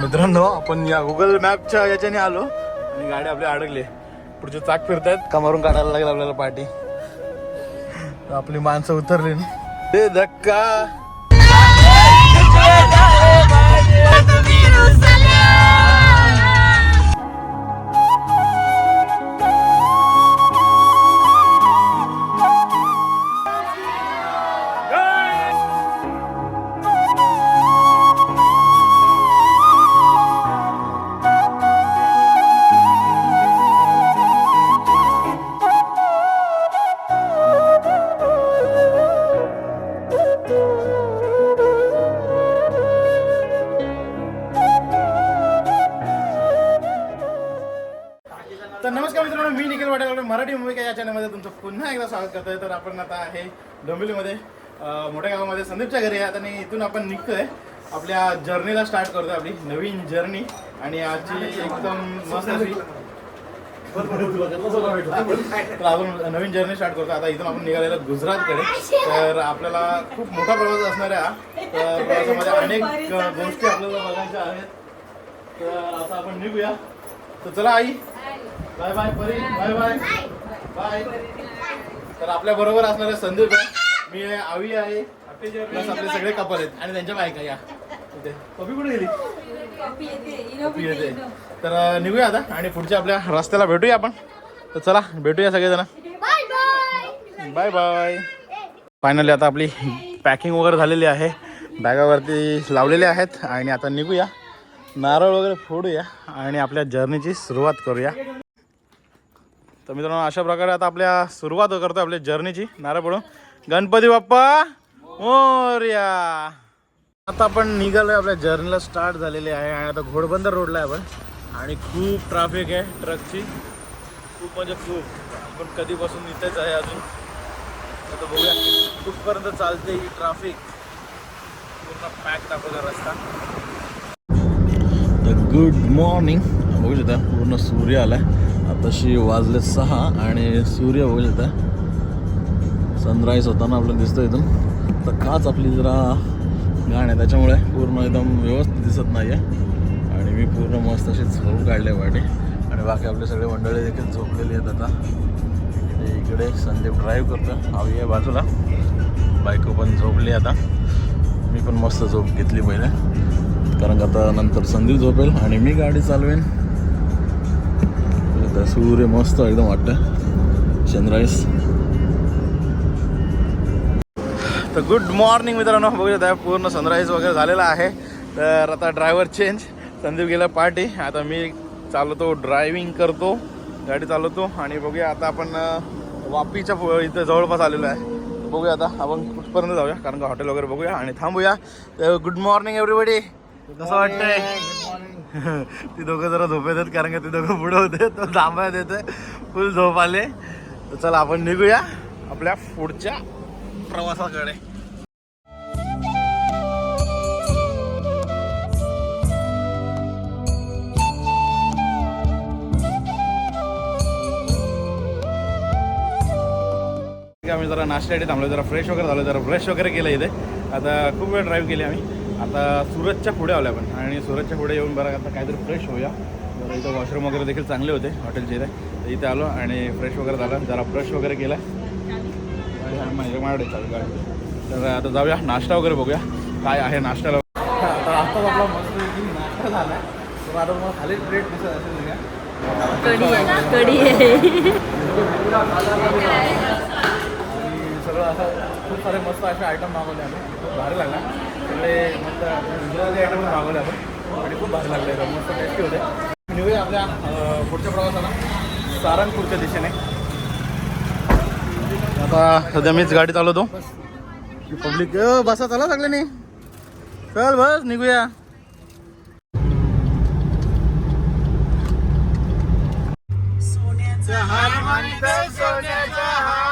मित्रांनो आपण या गुगल मॅपच्या याच्याने आलो आणि गाडी आपली अडकली पुढचे चाक फिरतायत कामारून काढायला लागेल आपल्याला पाठी आपली माणसं उतरली ना. ते धक्का मराठी मूवी या चॅनलमध्ये तुमचं पुन्हा एकदा स्वागत करतोय. तर आपण आता आहे डोंबिवलीमध्ये. मोठ्या गावामध्ये संदीपच्या घरी आहे. आणि इथून आपण निघतोय. आपल्या जर्नीला स्टार्ट करतोय आपली नवीन जर्नी आणि आजची एकदम मस्त अशी तर आपण नवीन जर्नी स्टार्ट करतो आता इथून आपण निघालेलो गुजरातकडे. तर आपल्याला खूप मोठा प्रवास असणार आहे हा. तर प्रवासामध्ये अनेक गोष्टी आपल्याला बघायच्या आहेत. तर आता आपण निघूया. तर चला आई. Bye bye Pari. Bye bye bye तर आपल्या बरोबर असणारे संदीप आहे मी आवी आहे. प्लस आपले सगळे कपल आहेत. आणि त्यांच्या बायका या. इथे. कुठे गेली? येते. तर निघूया आता आणि पुढच्या आपल्या रस्त्याला भेटूया आपण. तर चला भेटूया सगळेजण. बाय बाय फायनली आता आपली पॅकिंग वगैरे झालेली आहे. बॅगावरती लावलेले आहेत. आणि आता निघूया. नारळ वगैरे फोडूया. आणि आपल्या जर्नीची सुरुवात करूया. तर मित्रांनो अशा प्रकारे आता आपल्या सुरुवात करतो आपल्या जर्नीची. नारळ पडून गणपती बाप्पा मोर्या. आता आपण निघालोय आपल्या जर्नीला स्टार्ट झालेली आहे आणि आता घोडबंदर रोडला आहे आपण. आणि खूप ट्रॅफिक आहे ट्रकची खूप म्हणजे खूप. आपण कधीपासून इथेच आहे अजून. आता बघूया कुठपर्यंत चालते ही ट्रॅफिक पूर्ण पॅक दाखवतो रस्ता. गुड मॉर्निंग बघू शकता पूर्ण सूर्य आहे आताशी वाजले सहा आणि सूर्य होईल शकता. सनराईज होताना आपल्याला दिसतं इथून. तर काच आपली जरा घाण आहे त्याच्यामुळे पूर्ण एकदम व्यवस्थित दिसत नाही आहे आणि मी पूर्ण मस्त अशी झोप काढले वाटे. आणि बाकी आपले सगळे मंडळी देखील झोपलेली आहेत आता. इकडे इकडे संदीप ड्राईव्ह करतो हवी आहे बाजूला. बायको पण झोपली आता. मी पण मस्त झोप घेतली पहिले. कारण का आता नंतर संदीप झोपेल आणि मी गाडी चालवेन. आता सूर्य मस्त एकदम वाटतं सनराईज तर गुड मॉर्निंग मित्रांनो. बघू शकता पूर्ण सनराईज वगैरे झालेला आहे. तर आता ड्रायव्हर चेंज संदीप गेला पार्टी आता मी चालवतो ड्रायव्हिंग करतो गाडी चालवतो. आणि बघूया आता आपण वापीच्या इथं जवळपास आलेलो आहे. बघूया आता आपण कुठपर्यंत जाऊया. कारण का हॉटेल वगैरे बघूया आणि थांबूया. तर गुड मॉर्निंग एव्हरीबडी कसं वाटतंय? ती दोघं जरा झोप येतात कारण का ते दोघं पुढे होते तो थांबायला देते फुल झोप आले. तर चला आपण निघूया आपल्या पुढच्या प्रवासाकडे. ठीक आहे, आम्ही जरा नाश्त्यासाठी थांबलो जरा फ्रेश वगैरे झालो जरा फ्रेश वगैरे केलं इथे. आता खूप वेळ ड्राईव्ह केली आम्ही. आता सुरतच्या पुढे आलो आपण. आणि सुरतच्या पुढे येऊन बरं आता काहीतरी फ्रेश होऊया. जरा इथं वॉशरूम वगैरे देखील चांगले होते हॉटेलचे इथे. तर इथे आलो आणि फ्रेश वगैरे झालं. जरा ब्रश वगैरे केला माझ्या माझ्याकडे चालू गाडी. तर आता जाऊया नाश्ता वगैरे बघूया. काय आहे नाश्त्याला? आता आत्ताच आपला मस्त नाश्ता झाला तर आता तुम्हाला खाली प्लेट दिसत असेल सगळं असं खूप सारे मस्त असे आयटम मागवले आम्ही. खूप भारी लागला सगळे मस्त गुजराती आयटम मागवले आपण. आणि खूप भारी लागले एकदम. मस्त टेस्टी होते. निघूया आपल्या अं, पुढच्या प्रवासाला. सारंगपूरच्या दिशेने. आता सध्या मीच गाडी चालवतो. पब्लिक बसा चला सगळे नाही चल बस निघूया. सोन्याचा हार सोन्याचा Bye.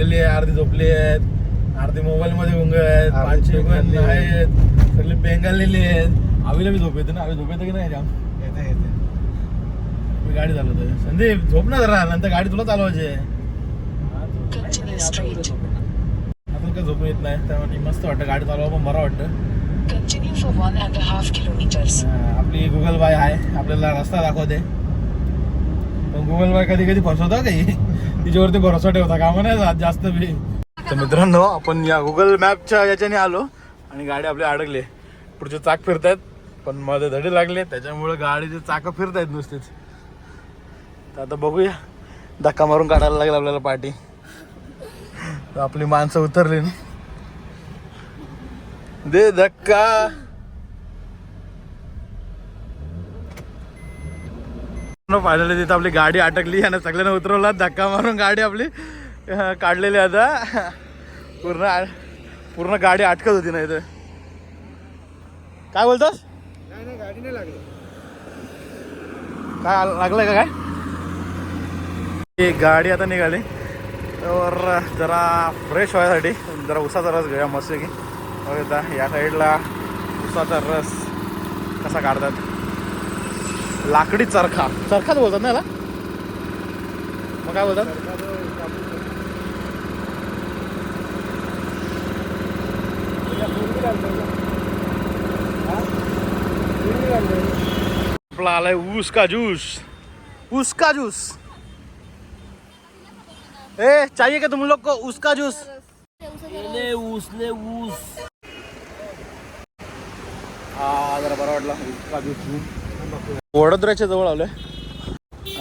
झोपलेली आहे अर्धी झोपली आहेत. अर्धी मोबाईल मध्ये गुंग आहेत. पाचशे पण आहेत. सगळी पेंगालेली आहेत. आवीला बी झोप येते ना? आवी झोप येते की नाही जाम मी गाडी चालवतोय. संदीप झोप ना जरा. नंतर गाडी तुला चालवायची. आपण काय झोप येत नाही. त्यामुळे मस्त वाटतं. गाडी चालवा पण बरं वाटतं. आपली गुगल बाय आहे. आपल्याला रस्ता दाखवते. पण गुगल बाय कधी कधी फसवतात तिच्यावरती भरोसा ठेवता कामा नाही जात जास्त बी. तर मित्रांनो आपण या गुगल मॅपच्या याच्याने आलो आणि गाडी आपली अडकली. पुढचे चाक फिरतायत पण मध्ये धडे लागले. त्याच्यामुळे गाडीचे चाक फिरतायत नुसतेच. तर आता बघूया. धक्का मारून काढायला लागेल आपल्याला पाठी. तर आपली माणसं उतरली ना. दे धक्का. फायनली तिथं आपली गाडी अटकली आणि सगळ्यांना उतरवला. धक्का मारून गाडी आपली काढलेली आता. पूर्ण पूर्ण गाडी अटकत होती ना इथं. काय बोलतोस? काय आल- लागलंय का काय? गाडी आता निघाली. तर जरा फ्रेश व्हायसाठी जरा उसाचा रस घेऊया मस्त की या साईडला उसाचा रस कसा काढतात. लाकडी चरखा. चरखाच बोलतात ना याला? मग काय बोलतात? आपला आलाय ऊस का जूस. ऊस का जूस. ए चाहिए क्या तुम लोग को ऊस का जूस? ले ऊस ले ऊस हा जरा बरा वाटला. ऊस का जूस वडोदऱ्याच्या जवळ आलोय.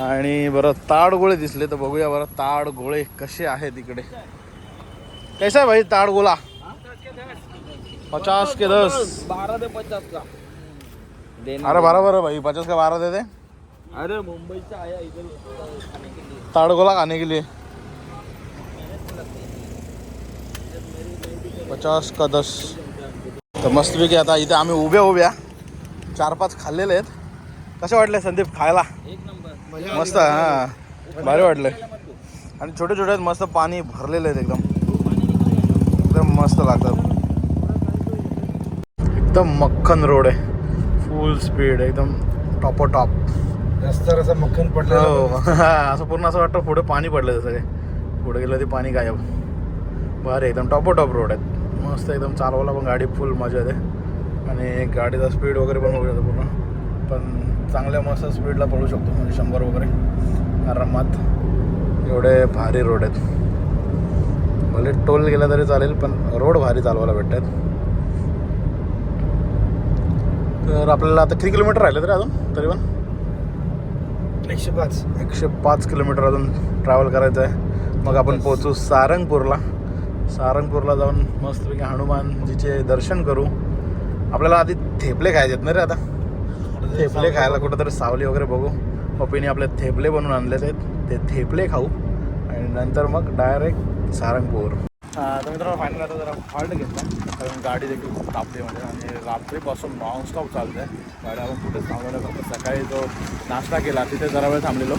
आणि बरं ताड गोळे दिसले तर बघूया बरं ताड गोळे कसे आहेत इकडे. कैसा आहे भाई ताड गोला पचास के दस. बारा ते पचास का अरे बरं बरं भाई पचास का बारा दे दे अरे मुंबईचा आया इधर ताड़ गोला खाने के लिए. पचास का दस. तर मस्तपैकी आता इथे आम्ही उभ्या उभ्या चार पाच खाल्लेले आहेत. कसे वाटले संदीप खायला? एक नंबर. मस्त हा. भारी वाटले आणि छोटे छोटे आहेत मस्त पाणी भरलेले आहेत एकदम. एकदम मस्त लागतात. एकदम मक्खन रोड आहे. फुल स्पीड एकदम टॉप टॉप रस्त्यावर असं मक्खन हो. पडलं असं पूर्ण असं वाटतं पुढे पाणी पडलं सगळे पुढे गेलं ते पाणी गायब. भारी एकदम टॉप टॉप रोड आहेत. मस्त एकदम चालवायला पण गाडी फुल मजा येते. आणि गाडीचा स्पीड वगैरे पण होऊ शकतो पूर्ण. पण चांगल्या मस्त स्पीडला पळू शकतो म्हणजे शंभर वगैरे. आरामात एवढे भारी रोड आहेत. भले टोल गेला तरी चालेल पण रोड भारी चालवायला भेटतात. तर आपल्याला आता किती किलोमीटर राहिले तरी अजून? तरी पण एकशे पाच. एकशे पाच किलोमीटर अजून ट्रॅव्हल करायचं आहे मग आपण पोहोचू सारंगपूरला. सारंगपूरला जाऊन मस्तपैकी हनुमानजीचे दर्शन करू. आपल्याला आधी थेपले खायचे आहेत ना रे आता? थेपले खायला कुठंतरी सावली वगैरे बघू. पप्पीने आपले थेपले बनवून आणलेले आहेत. ते थेपले खाऊ. आणि नंतर मग डायरेक्ट सारंगपूर. तर मित्रांनो फायनल आता जरा हॉल्ट घेतला. कारण गाडी देखील तापली म्हणजे आणि रात्रीपासून नॉनस्टॉप चालते गाडी आपण कुठेच थांबलेलं फक्त सकाळी जो नाश्ता केला तिथे जरा वेळ थांबलेलो.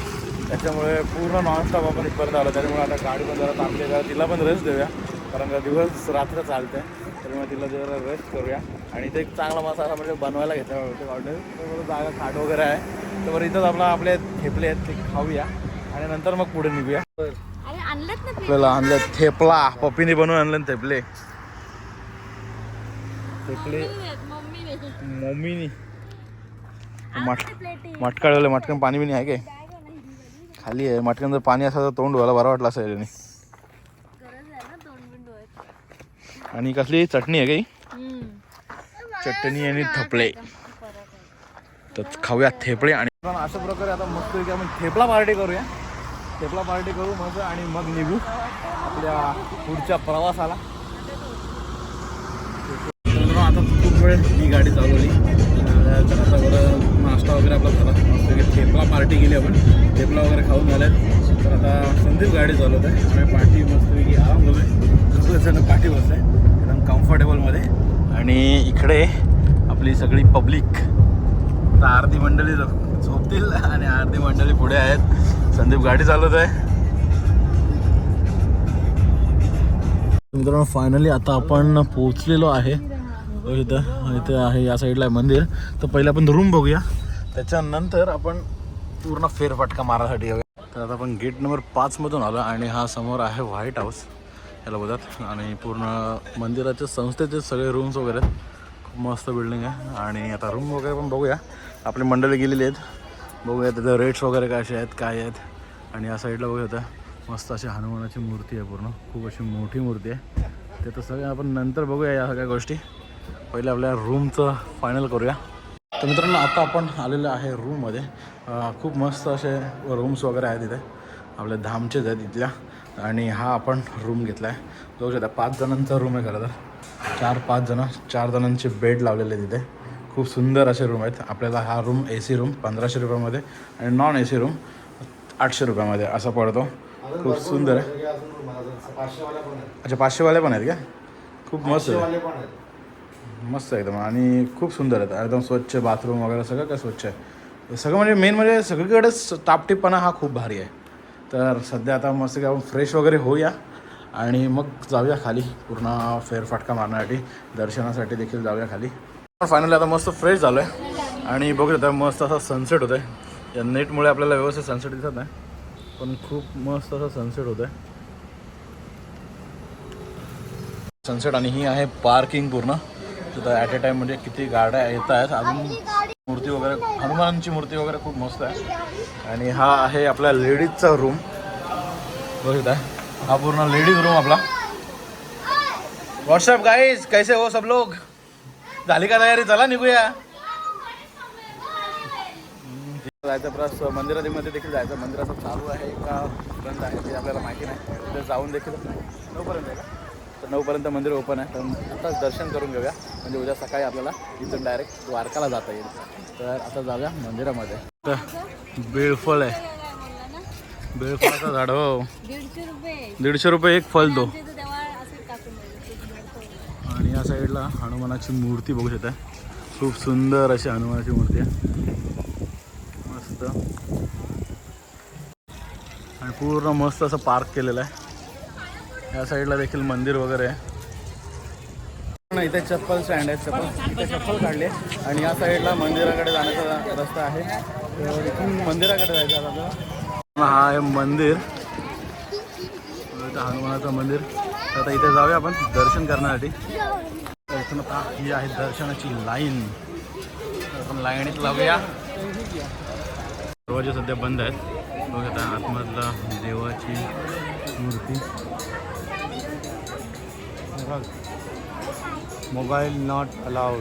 त्याच्यामुळे पूर्ण नॉनस्टॉप आपण इथपर्यंत आलो. त्याच्यामुळे आता गाडी पण जरा थांबते जरा तिला पण रेस्ट देऊया. कारण का दिवस रात्र चालते त्यामुळे तिला जरा रेस्ट करूया. आणि इथे एक चांगला मसाला म्हणजे बनवायला घेतला होते हॉटेल. तर जागा खाट वगैरे आहे. तर बरं इथंच आपला आपले थेपले आहेत ते खाऊया. आणि नंतर मग पुढे निघूया. आपल्याला आणलं थेपला. पप्पीने बनवून आणलं ना थेपले. थेपले. मम्मीने. मट मटकाळले मटकन पाणी बिनी आहे काय? खाली आहे. मटकन जर पाणी असं तर तोंड व्हायला बरं वाटलं असं याने गरज आहे ना दोन मिनिट आणि कसली चटणी आहे काही? चटणी आणि थपले. तर खाऊया थेपळे आणि अशा प्रकारे आता मस्त की आपण थेपला पार्टी करूया. थेपला पार्टी करू मग आणि मग निघू आपल्या पुढच्या प्रवासाला. आता खूप वेळ ही गाडी चालवली. आता बरं नाश्ता वगैरे आपला झाला. मस्त ठेपला पार्टी केली आपण. ठेपला वगैरे खाऊन झाल्यात तर आता संदीप गाडी चालवत आहे आम्ही पाठी मस्तपैकी आराम करतोय जण पाठी बसलं आहे एकदम कम्फर्टेबलमध्ये आणि इकडे आपली सगळी पब्लिक तर आरती मंडळी झोपतील आणि आरती मंडळी पुढे आहेत. संदीप गाडी चालवत आहे. मित्रांनो फायनली आता आपण पोहोचलेलो आहे. हो, इथं इथं इथे आहे या साईडला आहे मंदिर. तर पहिले आपण रूम बघूया. त्याच्यानंतर आपण पूर्ण फेरफटका मारायसाठी येऊया. तर आता आपण गेट नंबर पाचमधून आलो आणि हा समोर आहे व्हाईट हाऊस याला बोलतात आणि पूर्ण मंदिराच्या संस्थेचे सगळे रूम्स वगैरे आहेत. खूप मस्त बिल्डिंग आहे. आणि आता रूम वगैरे पण बघूया. आपली मंडळी गेलेली आहेत. बघूया त्याचे रेट्स वगैरे कसे आहेत काय आहेत. आणि या साईडला बघूया आता मस्त अशी हनुमानाची मूर्ती आहे पूर्ण. खूप अशी मोठी मूर्ती आहे. ते तर सगळं आपण नंतर बघूया या सगळ्या गोष्टी. पहिले आपल्या रूमचं फायनल करूया. तर मित्रांनो आता आपण आलेलो आहे रूममध्ये खूप मस्त असे रूम्स वगैरे आहेत इथे. आपल्या धामचेच आहेत इथल्या. आणि हा आपण रूम घेतला आहे बघू शकता पाच जणांचा रूम आहे खरं तर. चार पाच जणं चार जणांचे बेड लावलेले आहेत तिथे खूप सुंदर असे रूम आहेत. आपल्याला हा रूम ए सी रूम पंधराशे रुपयामध्ये आणि नॉन ए सी रूम आठशे रुपयामध्ये असा पडतो. खूप सुंदर आहे. अच्छा पाचशेवाले पण आहेत का? खूप मस्त आहे. मस्त एकदम. आणि खूप सुंदर आहेत. एकदम स्वच्छ बाथरूम वगैरे सगळं काय स्वच्छ आहे. सगळं म्हणजे मेन म्हणजे सगळीकडेच टापटीपणा हा खूप भारी आहे. तर सध्या आता मस्त की आपण फ्रेश वगैरे होऊया. आणि मग जाऊया खाली. पूर्ण फेरफाटका मारण्यासाठी दर्शनासाठी देखील जाऊया खाली. फायनली आता मस्त फ्रेश झालो आहे आणि बघू आता मस्त असा सनसेट होत आहे या नेटमुळे आपल्याला व्यवस्थित सनसेट दिसत नाही. पण खूप मस्त असा सनसेट होत आहे सनसेट आणि ही आहे पार्किंग पूर्ण. तिथं ॲट ए टाइम म्हणजे किती गाड्या येत आहेत अजून मूर्ती वगैरे हनुमानची मूर्ती वगैरे खूप मस्त आहे. आणि हा आहे आपला लेडीजचा रूम बघितला हा पूर्ण लेडीज रूम आपला. व्हॉट्सअप गाईज कैसे हो सब लोग? झाली का तयारी? चला निघूया. जायचं प्लस मंदिरामध्ये देखील जायचं. मंदिर असं चालू आहे का बंद आहे ते आपल्याला माहिती नाही. तिथे जाऊन देखील नऊपर्यंत आहे का? तर नऊपर्यंत मंदिर ओपन आहे. तर आताच दर्शन करून घेऊया. म्हणजे उद्या सकाळी आपल्याला इथून डायरेक्ट द्वारकाला जाता येईल. तर आता जाऊया मंदिरामध्ये. तर बेळफळ आहे. बेळफळाचं झाड हो. दीडशे रुपये. एक फल द्यायचं. आणि या साईडला हनुमानाची मूर्ती बघू शकता खूप सुंदर अशी हनुमानाची मूर्ती आहे. मस्त. आणि पूर्ण मस्त असं पार्क केलेलं आहे. या साईडला देखील मंदिर वगैरे आहे. ना इथे चप्पल स्टँड आहे चप्पल इथे चप्पल काढले आणि या साईडला मंदिराकडे जाण्याचा रस्ता आहे. तर इथून मंदिराकडे जायचं आता. हा आहे मंदिर. हनुमानाचं मंदिर. तर आता इथे जाऊया आपण दर्शन करण्यासाठी. इथून आता ही आहे दर्शनाची लाईन. आपण लाईनीत लावूया. दरवाजे सध्या बंद आहेत. बघ आता आतमधला देवाची मूर्ती. Mobile not allowed.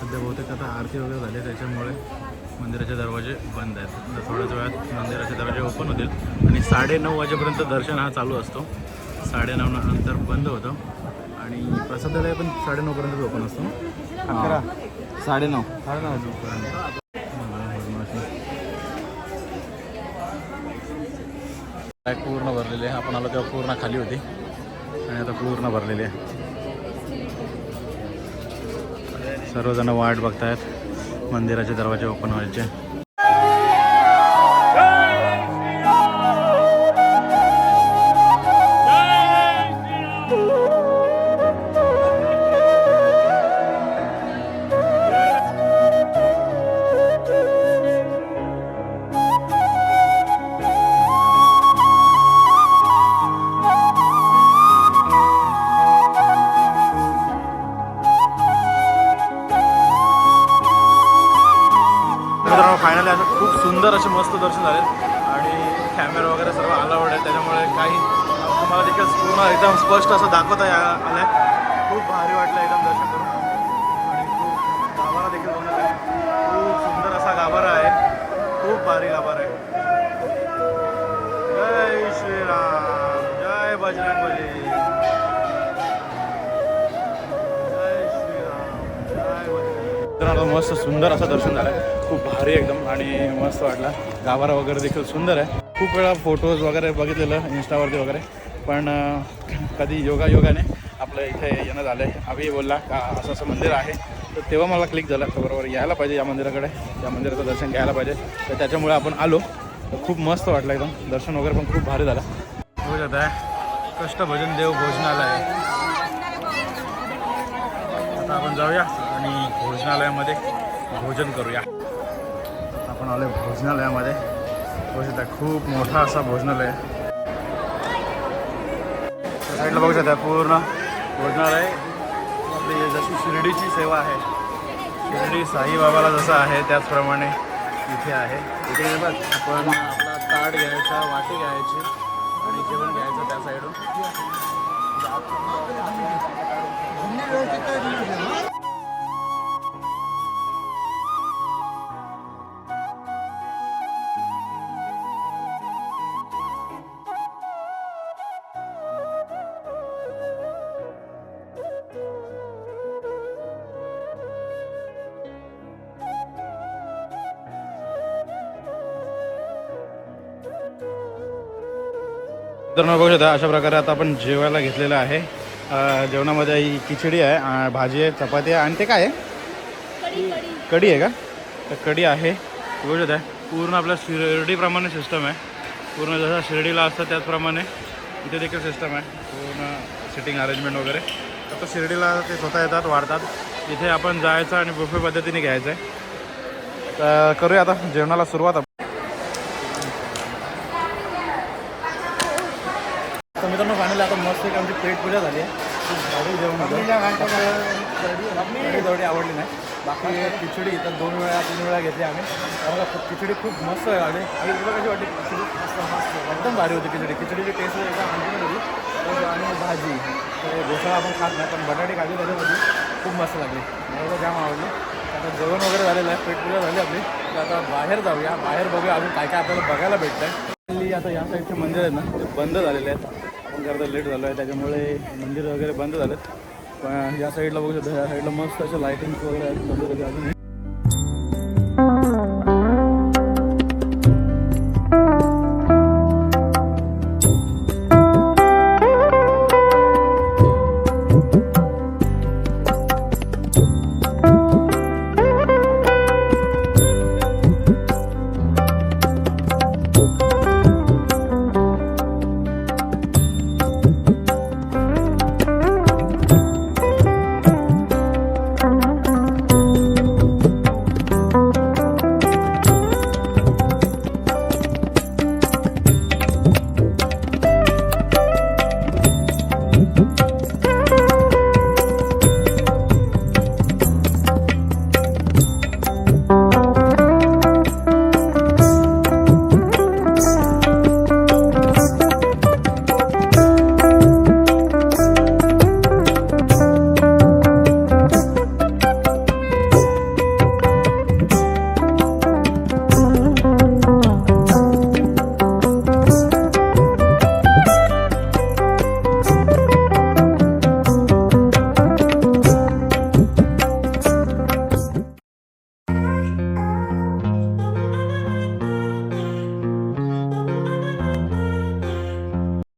सध्या बहुतेक आता आरती वगैरे झाली आहे, त्याच्यामुळे मंदिराचे दरवाजे बंद आहेत. तर थोड्याच वेळात मंदिराचे दरवाजे ओपन होतील. आणि साडेनऊ वाजेपर्यंत दर्शन हा चालू असतो. साडेनऊ नंतर बंद होतं. आणि प्रसादालय पण साडेनऊपर्यंत ओपन असतो. ना अकरा. साडेनऊ. साडेनऊ बॅग पूर्ण भरलेली आहे. आपण आलो तेव्हा पूर्ण खाली होती. आणि आता पूर्ण भरलेली आहे. सर्वजण वाट बघतायत. मंदिराचे दरवाजे ओपन व्हायचे. एकदम मस्त सुंदर असं दर्शन झालं. खूप भारी एकदम आणि मस्त वाटलं. गाभारा वगैरे देखील सुंदर आहे. खूप वेळा फोटोज वगैरे बघितलेलं इन्स्टावरती वगैरे. पण कधी योगा योगाने आपलं इथे येणं झालं आहे अभि बोलला का असं असं मंदिर आहे. तर तेव्हा मला क्लिक झालं. तर बरोबर यायला पाहिजे या मंदिराकडे. या मंदिराचं दर्शन घ्यायला पाहिजे. तर त्याच्यामुळे आपण आलो. तर खूप मस्त वाटलं एकदम. दर्शन वगैरे पण खूप भारी झालं. हो जात आहे कष्टभजन देव भोजनालय. आता आपण जाऊया आणि भोजनालयामध्ये भोजन करूया. आपण आलो भोजनालयामध्ये. बघू शकता खूप मोठा असा भोजनालय. साईडला बघू शकता पूर्ण भोजनालय. आपली जशी शिर्डीची सेवा आहे. शिर्डी साईबाबाला जसं आहे त्याचप्रमाणे इथे आहे. इथे बघ आपण आपला ताट घ्यायचा वाटी घ्यायची आणि जेवण घ्यायचं त्या साईडून. तर मग बघू शकता अशा प्रकारे आता आपण जेवायला घेतलेलं आहे. जेवणामध्ये ही खिचडी आहे भाजी आहे चपाती आहे आणि ते काय आहे? कढी आहे का? तर कढी आहे. बघू शकता पूर्ण आपल्या शिर्डीप्रमाणे सिस्टम आहे. पूर्ण जसं शिर्डीला असतं त्याचप्रमाणे इथे देखील सिस्टम आहे. पूर्ण सिटिंग अरेंजमेंट वगैरे. आता शिर्डीला ते स्वतः येतात वाढतात. इथे आपण जायचं आणि बुफे पद्धतीने घ्यायचं आहे. तर करूया आता जेवणाला सुरुवात आपण तर मित्रांनो फायनली आता मस्त एक आमची पेट पूजा झाली आहे खूप भारी जेवण होतं एवढी आवडली नाही. बाकी खिचडी तर दोन वेळा तीन वेळा घेतली आम्ही. आम्हाला खूप- खिचडी खूप मस्त आणि आणि तुला कशी वाटली? खिचडी मस्त मस्त. एकदम भारी होती खिचडी. खिचडीची टेस्ट एकदम आणखी होती आणि भाजी. तर घोसाळा आपण खात नाही पण बटाटे खाली त्याच्यामध्ये खूप मस्त लागली. मला जाम आवडली. आता जेवण वगैरे झालेलं आहे पेटपूजा झाली आपली. तर आता बाहेर जाऊया. बाहेर बघूया अजून काय काय आपल्याला बघायला भेटतं आहे आता या साईडचे मंदिर आहेत ना ते बंद झालेले आहेत. आपण जर लेट झालो आहे त्याच्यामुळे मंदिर वगैरे बंद झालं या साईडला बघू शकता या साईडला मस्त असे लाईटिंग्स वगैरे आहेत.